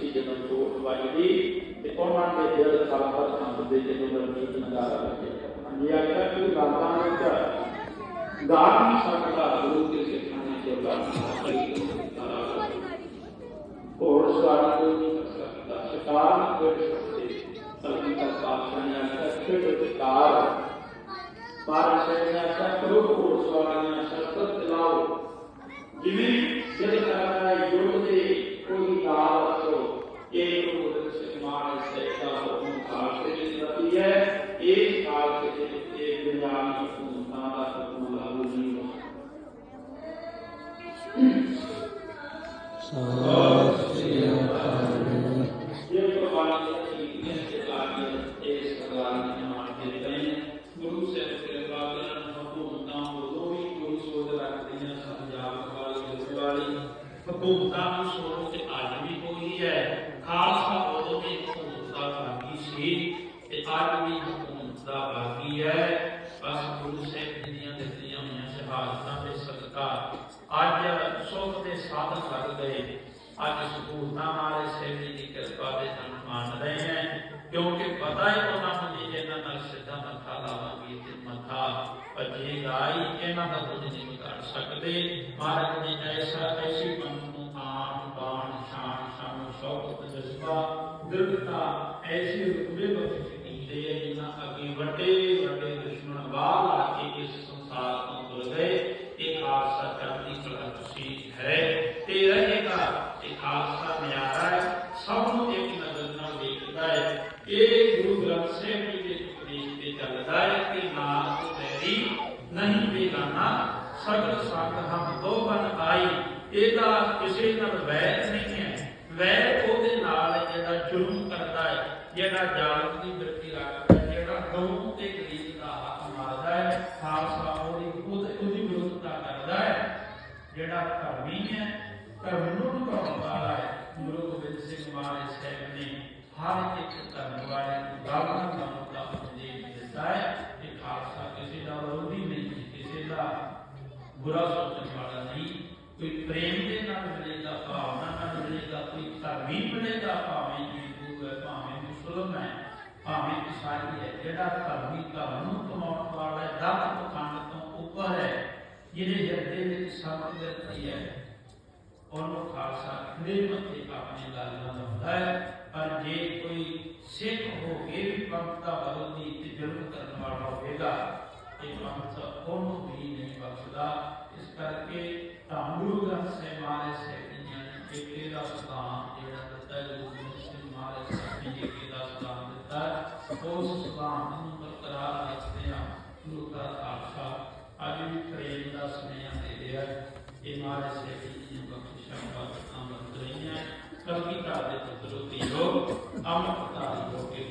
decision or two widely, the command is here, the Salapas conversation over meat and Dharavacha. And we are here to Dharavacha. Dharma Sakala Guru के सिखाने के बाद और सारे शिकार कर सकते बल्कि का पाषाण्या सत्य प्रतिकार पाषाण्या सत्य रूप और स्वाण्या सत्य लाओ जिमें ਬਾਕੀ ਹੈ। ਬਸ ਗੁਰੂ ਸਾਹਿਬ ਜੀ ਦੀਆਂ ਦਿੱਤੀਆਂ ਹੋਈਆਂ ਸ਼ਹਾਦਤਾਂ ਦੇ ਸਦਕਾ ਅੱਜ ਸੁਖ ਦੇ ਸਾਧਨ ਲੱਗ ਗਏ। ਅੱਜ ਸਪੂਰਨਾ ਵਾਲੇ ਸੇਵੀ ਦੀ ਕਿਰਪਾ ਦੇ ਨਾਲ ਮੰਨ ਰਹੇ ਹੈ। ਕਿਉਂਕਿ ਪਤਾ ਹੈ ਉਹਨਾਂ ਨੂੰ ਜੀ ਇਹਨਾਂ ਨਾਲ ਸਿੱਧਾ ਮੱਥਾ ਲਾਵਾਂਗੇ ਤੇ ਮੱਥਾ ਭਜੇਗਾ ਹੀ ਇਹਨਾਂ ਦਾ ਕੁਝ ਨਹੀਂ ਕਰ ਸਕਦੇ। ਮਹਾਰਾਜ ਨੇ ਐਸਾ ਐਸੀ ਮਨ ਨੂੰ ਆਣ ਬਾਣ ਸ਼ਾਨ ਸ਼ਾਨ ਸ਼ੌਕ ਜਜ਼ਬਾ, ਦ੍ਰਿੜਤਾ, ਐਸੀ ਰੁਤਬੇ ਬਖਸ਼ ਕੀਤੇ ਹੈ ਅੱਗੇ ਵੱਡੇ ਵੱਡੇ ਦੁਸ਼ਮਣ ਬਾਹਰ ਲਾ ਕੇ ਇਸ ਸੰਸਾਰ ਤੋਂ ਤੁਰ ਗਏ ਇਹ ਖਾਲਸਾ ਚੜ੍ਹਦੀ ਕਲਾ ਤੁਸੀਂ ਹੈ। ਤੇ ਰਹੇਗਾ ਇਹ ਖਾਲਸਾ ਨਿਆਰਾ ਹੈ, ਸਭ ਨੂੰ ਇੱਕ ਨਜ਼ਰ ਨਾਲ ਦੇਖਦਾ ਹੈ ਇਹ ਗੁਰੂ ਗ੍ਰੰਥ ਸਾਹਿਬ ਜੀ ਦੇ ਉਪਦੇਸ਼ ਤੇ ਚੱਲਦਾ ਹੈ ਕਿ ਨਾਨਕ ਤੇਰੀ ਨਹੀਂ ਬੇਗਾਨਾ, ਸਗਲ ਸੰਗ ਹਮ ਦੋ ਬਨ ਆਈ, ਇਹਦਾ ਕਿਸੇ ਨਾਲ ਵੈਰ ਨਹੀਂ ਹੈ। ਵੈਰ ਉਹਦੇ ਨਾਲ ਜਿਹੜਾ ਜ਼ੁਲਮ ਕਰਦਾ ਹੈ। ਜਿਹੜਾ ਜ਼ਾਲਮ ਦੀ ਬਿਰਤੀ ਰੱਖਦਾ ਹੈ ਜਿਹੜਾ ਗਊ ਤੇ ਗਰੀਬ ਦਾ ਹੱਕ ਮਾਰਦਾ ਹੈ, ਖਾਲਸਾ ਉਹਦੀ ਉਹਦੇ- ਉਹਦੀ ਵਿਰੋਧਤਾ ਕਰਦਾ ਹੈ। ਜਿਹੜਾ ਧਰਮੀ ਹੈ, ਧਰਮ ਨੂੰ ਨਿਭਾਉਣ ਵਾਲਾ ਹੈ, ਗੁਰੂ ਗੋਬਿੰਦ ਸਿੰਘ ਮਹਾਰਾਜ ਸਾਹਿਬ ਨੇ ਹਰ ਇੱਕ ਧਰਮ ਵਾਲੇ ਨੂੰ ਦਾਣਾ ਦਾਣਾ ਦਾ ਉਪਦੇਸ਼ ਦਿੱਤਾ ਹੈ ਕਿ ਖਾਲਸਾ ਕਿਸੇ ਦਾ ਵਿਰੋਧੀ ਨਹੀਂ, ਕਿਸੇ ਦਾ ਬੁਰਾ ਸੋਚਣ ਵਾਲਾ ਨਹੀਂ। ਕੋਈ ਪ੍ਰੇਮ ਦੇ ਨਾਲ ਮਿਲੇਗਾ, ਭਾਵਨਾ ਨਾਲ ਮਿਲੇਗਾ, ਕੋਈ ਧਰਮੀ ਮਿਲੇਗਾ, ਭਾਵੇਂ ਹਿੰਦੂ ਹੈ ಯೋಜನೆ ಆ ಮೇರಿ ಶಾದಿ है जेड़ा कभी का मनु तुम्हारा वाला दात को कान तो ऊपर है जिन्हें हृदय में शांति रहती है और वो खालसा प्रेम के अपने लाल बनता है और जे कोई सिख हो ये भी पंक्ता बदलती ते ज़रूर करने वाला होगा ये पंक्ता ओनो भी नहीं बख्शदा इस करके तांडू ग्रंथ से मारे से दुनिया ने एक तेरा स्थान जेड़ा दत्ता गुरु से मारे से ਗੋਬਿੰਦ ਸਿੰਘ ਮਹਾਰਾਜ ਸਾਹਿਬ ਜੀ ਨੇ ਇਹਦਾ ਸਤਾਨ ਦਿੱਤਾ ਹੈ। ਉਸ ਸਤਾਨ ਨੂੰ ਬਰਕਰਾਰ ਰੱਖਦੇ ਆ ਗੁਰੂ ਦਾ ਖਾਲਸਾ ਅੱਜ ਵੀ ਪ੍ਰੇਮ ਦਾ ਸੁਨੇਹਾ ਦੇ ਰਿਹਾ ਹੈ। ਇਹ ਮਹਾਰਾਜ ਸਾਹਿਬ ਜੀ ਦੀਆਂ ਬਖਸ਼ਿਸ਼ਾਂ ਬਾਤ ਅਮਰ ਰਹੀਆਂ ਕਲਗੀ ਧਾਰ ਦੇ ਪੁੱਤਰੋ ਧੀਓ ਅਮਰ ਧਾਰੀ ਹੋ ਕੇ